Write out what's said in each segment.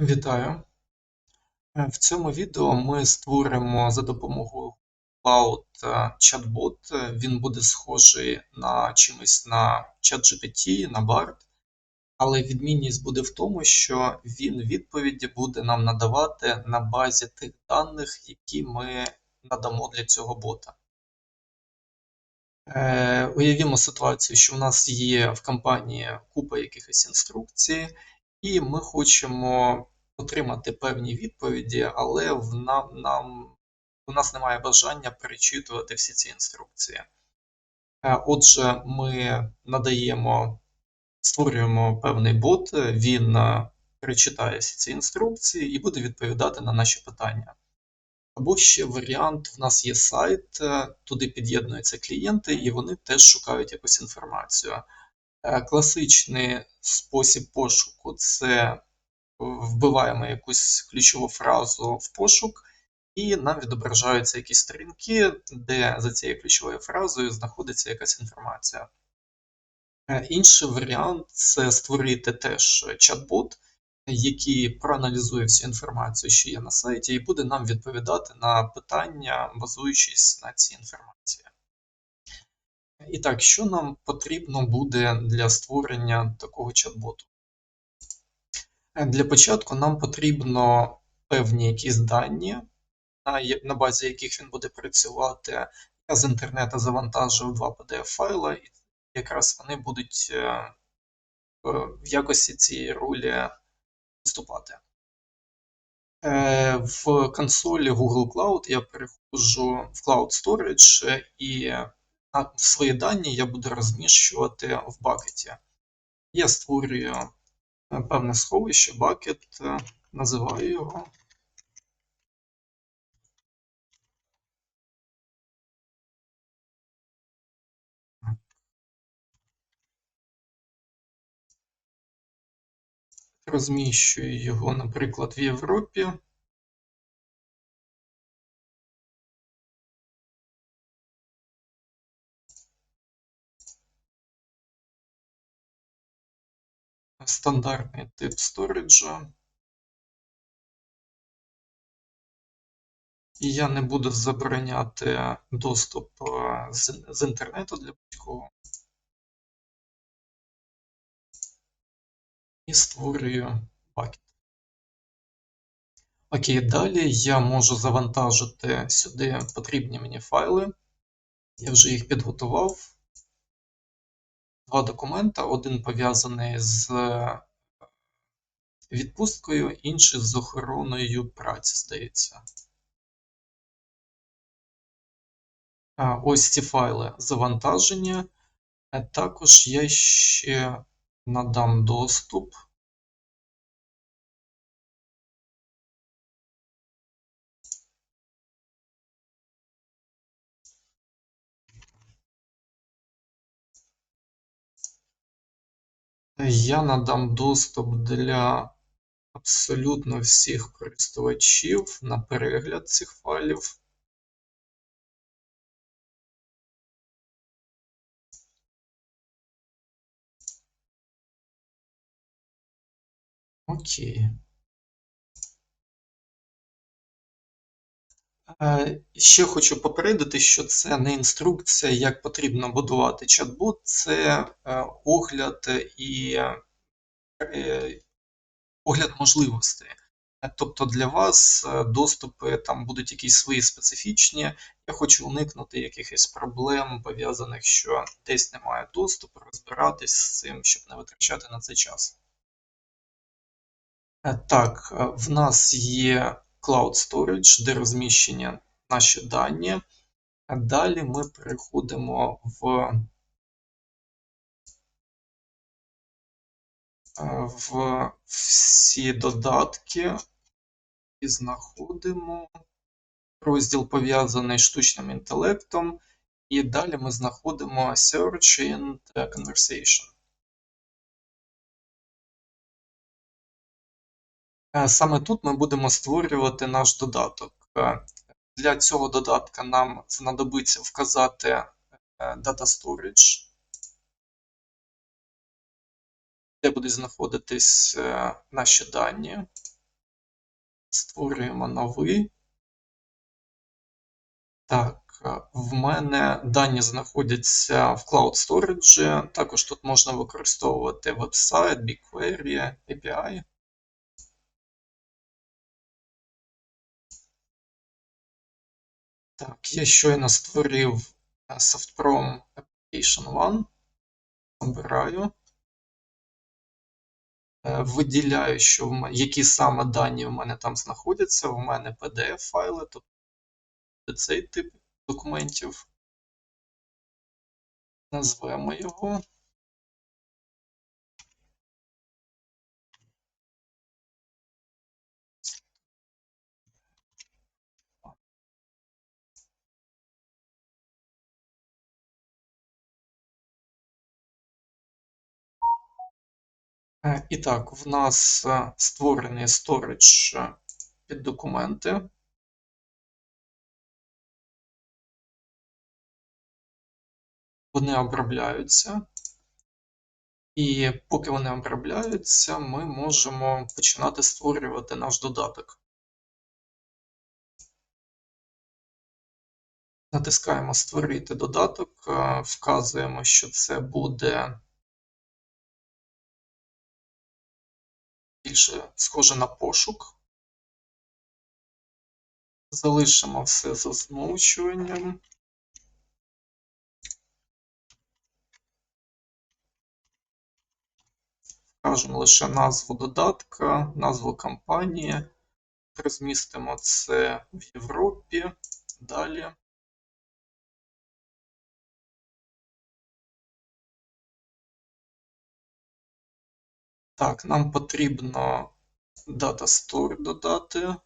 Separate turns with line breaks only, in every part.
Вітаю! Е, В цьому відео ми створимо за допомогою Cloud е, чат-бот. Е, Він буде схожий на чимось на ChatGPT, на BART, але відмінність буде в тому, що він відповіді буде нам надавати на базі тих даних, які ми надамо для цього бота. Е, Уявімо ситуацію, що у нас є в компанії купа якихось інструкцій, і ми хочемо отримати певні відповіді, але в нам, нам, у нас немає бажання перечитувати всі ці інструкції. Е, Отже, ми надаємо, створюємо певний бот, він е, перечитає всі ці інструкції і буде відповідати на наші питання. Або ще варіант: в нас є сайт, е, туди під'єднуються клієнти, і вони теж шукають якусь інформацію. Е, Класичний спосіб пошуку це вбиваємо якусь ключову фразу в пошук, і нам відображаються якісь сторінки, де за цією ключовою фразою знаходиться якась інформація. Е, Інший варіант це створити теж чат-бот, який проаналізує всю інформацію, що є на сайті, і буде нам відповідати на питання, базуючись на цій інформації. І так, що нам потрібно буде для створення такого чат-боту? Е, Для початку нам потрібно певні якісь дані, на базі яких він буде працювати. Я з інтернету завантажив два PDF-файла, і якраз вони будуть е, в якості цієї ролі виступати. Е, В консолі Google Cloud я переходжу в Cloud Storage і на- свої дані я буду розміщувати в бакеті. Я створюю е, певне сховище, бакет, е, називаю його. Розміщую його, наприклад, в Європі. Стандартний тип сториджа. І я не буду забороняти доступ е, з, з інтернету для будь-кого. І створюю пакет. Окей, далі я можу завантажити сюди потрібні мені файли. Я вже їх підготував. Два документа: один пов'язаний з відпусткою, інший з охороною праці, здається. Ось ці файли завантаження. А Також я ще надам доступ. Я надам доступ для абсолютно всіх користувачів на перегляд цих файлів. Окей. Ще хочу попередити, що це не інструкція, як потрібно будувати чат-бот, це е, огляд і е, огляд можливостей. Е, Тобто для вас е, доступи там будуть якісь свої специфічні. Я хочу уникнути якихось проблем, пов'язаних, що десь немає доступу, розбиратись з цим, щоб не витрачати на це час. Е, Так, е, в нас є Cloud Storage, де розміщені наші дані. Далі ми переходимо в, е, в всі додатки і знаходимо розділ пов'язаний штучним інтелектом. І далі ми знаходимо Search and Conversation. Саме тут ми будемо створювати наш додаток. Е, Для цього додатка нам знадобиться вказати е, Data Storage, де будуть знаходитись е, наші дані. Створюємо новий. Так, в мене дані знаходяться в Cloud Storage. Також тут можна використовувати веб-сайт, BigQuery, API. Так, я щойно створив SoftProm Application One. Обираю. Виділяю, що в мене, які саме дані в мене там знаходяться. У мене PDF-файли, тобто цей тип документів. Назвемо його. І так, в нас створений storage під документи. Вони обробляються. І поки вони обробляються, ми можемо починати створювати наш додаток. Натискаємо Створити додаток, вказуємо, що це буде більше схоже на пошук. Залишимо все за змовчуванням. Вкажемо лише назву додатка, назву компанії. Розмістимо це в Європі. Далі. Так, нам потрібно Data Store додати.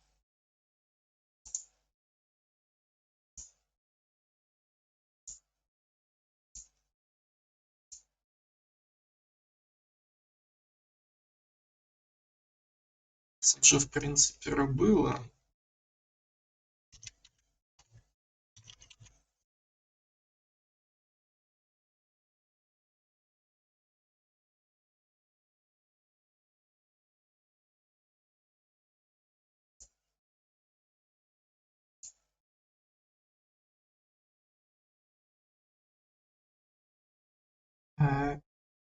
Це вже, в принципі, робили.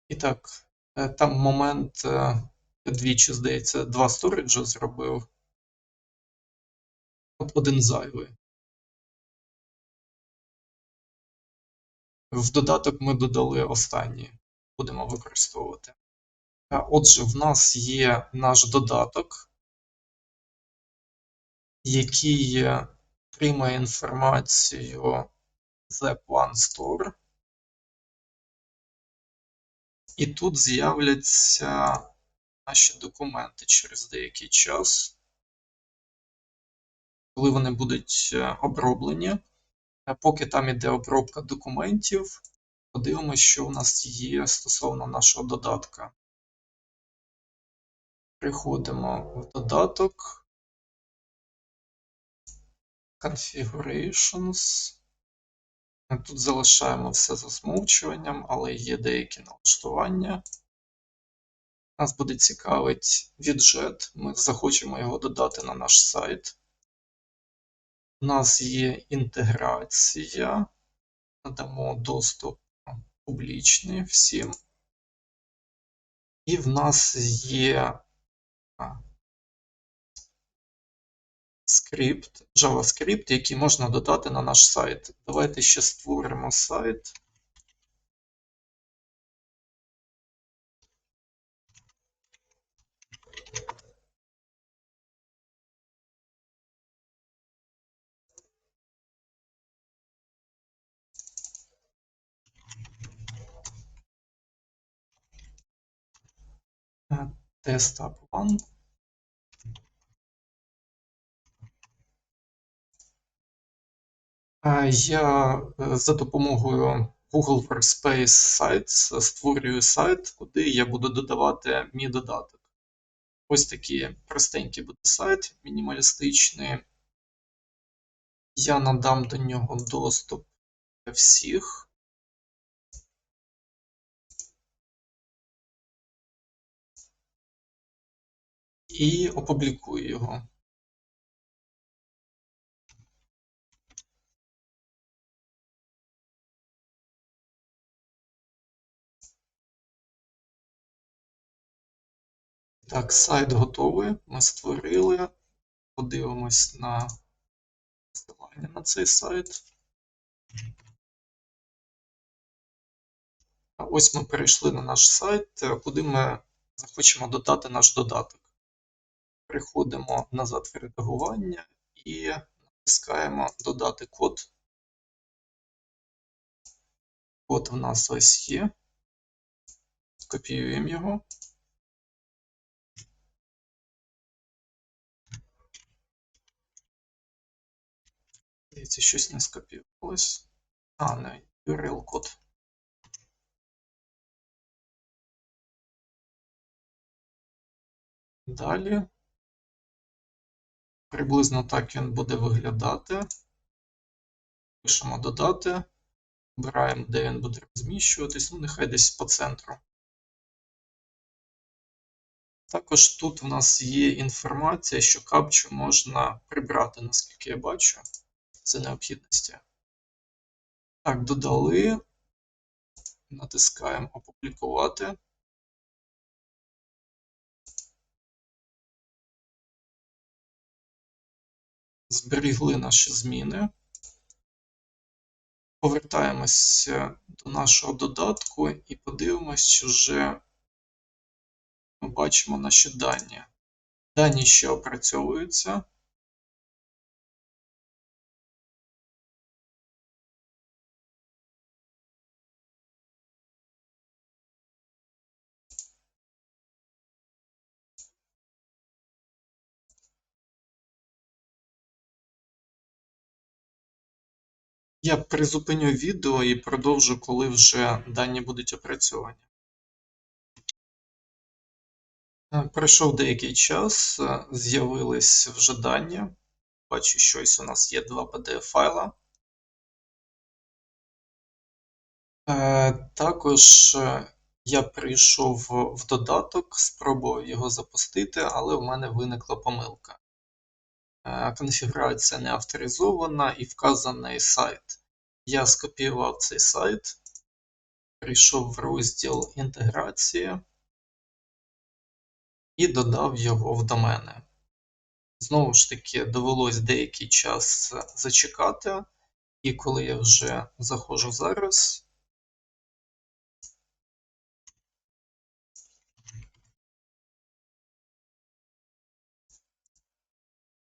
І так, е, там момент е, двічі, здається, два сториджа зробив. От один зайвий. В додаток ми додали останній, будемо використовувати. Отже, в нас є наш додаток, який отримає інформацію з One Store. І тут з'являться наші документи через деякий час, коли вони будуть е, оброблені. Поки там іде обробка документів, подивимося, що у нас є стосовно нашого додатка. Приходимо в додаток, Configurations. Тут залишаємо все за змовчуванням, але є деякі налаштування. Нас буде цікавить віджет. Ми захочемо його додати на наш сайт. У нас є інтеграція. Надамо доступ публічний всім. І в нас є скрипт, JavaScript, який можна додати на наш сайт. Давайте ще створимо сайт. Test Up One. Я е, за допомогою Google Workspace Sites створюю сайт, куди я буду додавати мій додаток. Ось такий простенький буде сайт, мінімалістичний. Я надам до нього доступ для всіх. І опублікую його. Так, сайт готовий. Ми створили. Подивимось на посилання на цей сайт. Ось ми перейшли на наш сайт, куди ми захочемо додати наш додаток. Переходимо назад в редагування і натискаємо Додати код. Код в нас ось є. Копіюємо його. Здається, щось не скопіювалось. А, не URL-код. Далі. Приблизно так він буде виглядати. Пишемо додати. Обираємо, де він буде розміщуватись, ну, нехай десь по центру. Також тут у нас є інформація, що капчу можна прибрати, наскільки я бачу, це необхідності. Так, додали, натискаємо Опублікувати. Зберігли наші зміни. Повертаємося до нашого додатку і подивимось, що вже ми бачимо наші дані. Дані ще опрацьовуються. Я призупиню відео і продовжу, коли вже дані будуть опрацьовані. Е, пройшов деякий час, е, з'явились вже дані. Бачу, щось у нас є два PDF-файла. Е, також я прийшов в додаток, спробував його запустити, але в мене виникла помилка. Конфігурація не авторизована і вказаний сайт. Я скопіював цей сайт, прийшов в розділ інтеграції і додав його в домени. Знову ж таки, довелось деякий час зачекати, і коли я вже заходжу зараз,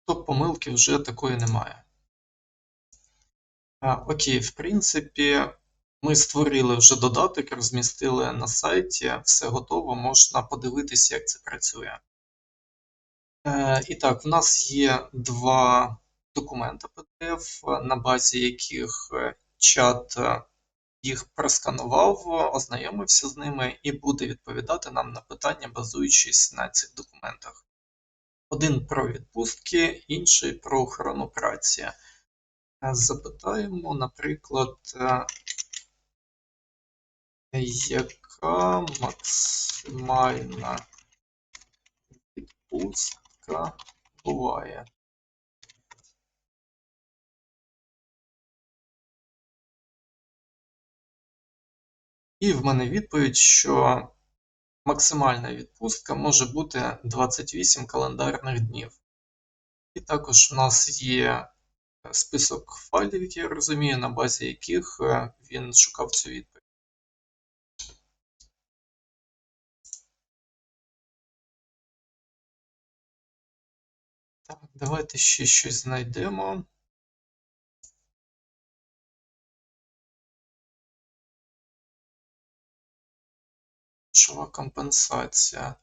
то помилки вже такої немає. Окей, в принципі, ми створили вже додаток, розмістили на сайті, все готово, можна подивитися, як це працює. Е, І так, в нас є два документи PDF, на базі яких е, чат е, їх просканував, ознайомився з ними і буде відповідати нам на питання, базуючись на цих документах. Один про відпустки, інший про охорону праці. Е, запитаємо, наприклад, яка максимальна відпустка буває? І в мене відповідь, що максимальна відпустка може бути 28 календарних днів. І також у нас є список файлів, які я розумію, на базі яких е, він шукав цю відповідь. Так, давайте ще щось знайдемо. Грошова компенсація.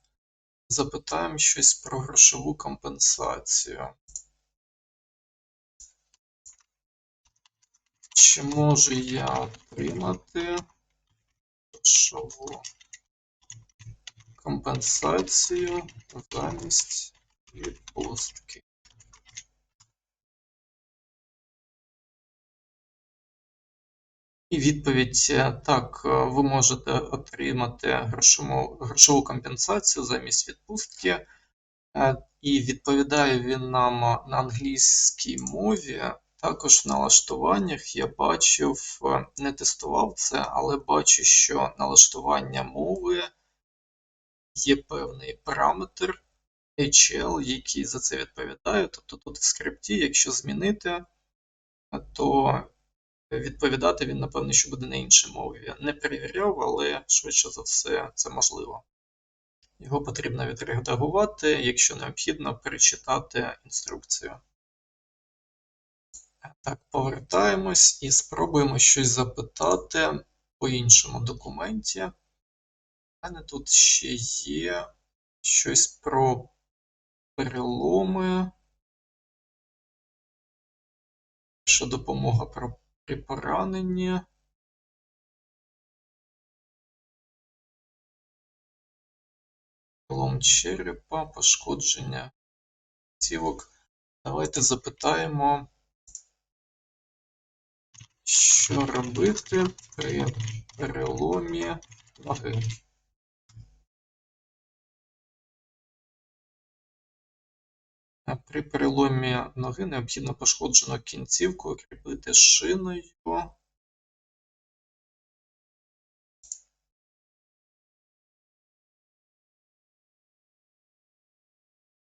Запитаємо щось про грошову компенсацію. Чи можу я отримати грошову компенсацію замість відпустки? І відповідь е, так, е, ви можете отримати грошову, грошову компенсацію замість відпустки. Е, і відповідає він нам на англійській мові. Також в налаштуваннях я бачив, не тестував це, але бачу, що налаштування мови є певний параметр HL, який за це відповідає. Тобто тут в скрипті, якщо змінити, то відповідати він, напевно, що буде на іншій мові. Не перевіряв, але швидше за все це можливо. Його потрібно відредагувати, якщо необхідно, перечитати інструкцію. Так, повертаємось і спробуємо щось запитати по іншому документі. У мене тут ще є щось про переломи. Перша допомога про при пораненні. Перелом черепа, пошкодження цівок. Давайте запитаємо, що робити при переломі ноги. При переломі ноги необхідно пошкоджену кінцівку укріпити шиною.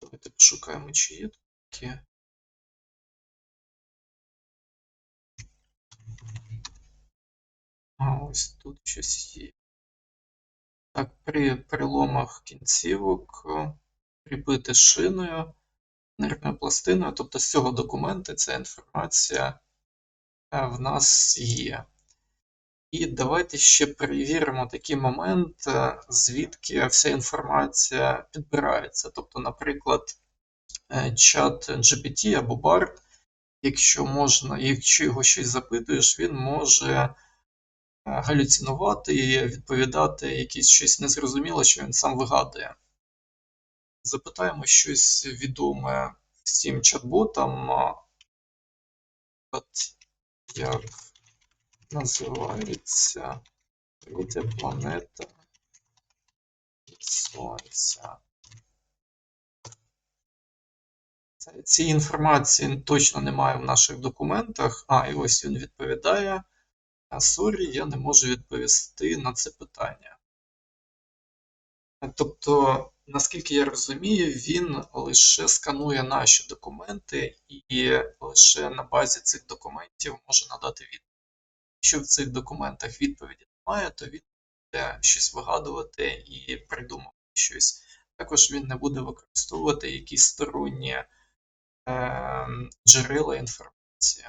Давайте пошукаємо, чи є тут такі. А ось тут щось є. Так, при переломах кінцівок кріпити шиною, нервною пластиною, тобто з цього документу ця інформація в нас є. І давайте ще перевіримо такий момент, звідки вся інформація підбирається. Тобто, наприклад, чат GPT або BART, якщо можна, якщо його щось запитуєш, він може галюцинувати і відповідати якісь щось незрозуміле, що він сам вигадує. Запитаємо щось відоме всім чат-ботам. От як називається третя планета Сонця. Цієї інформації точно немає в наших документах. А, і ось він відповідає. Сорі, я не можу відповісти на це питання. Тобто, наскільки я розумію, він лише сканує наші документи і лише на базі цих документів може надати відповідь. Якщо в цих документах відповіді немає, то він буде щось вигадувати і придумувати щось. Також він не буде використовувати якісь сторонні е, джерела інформації.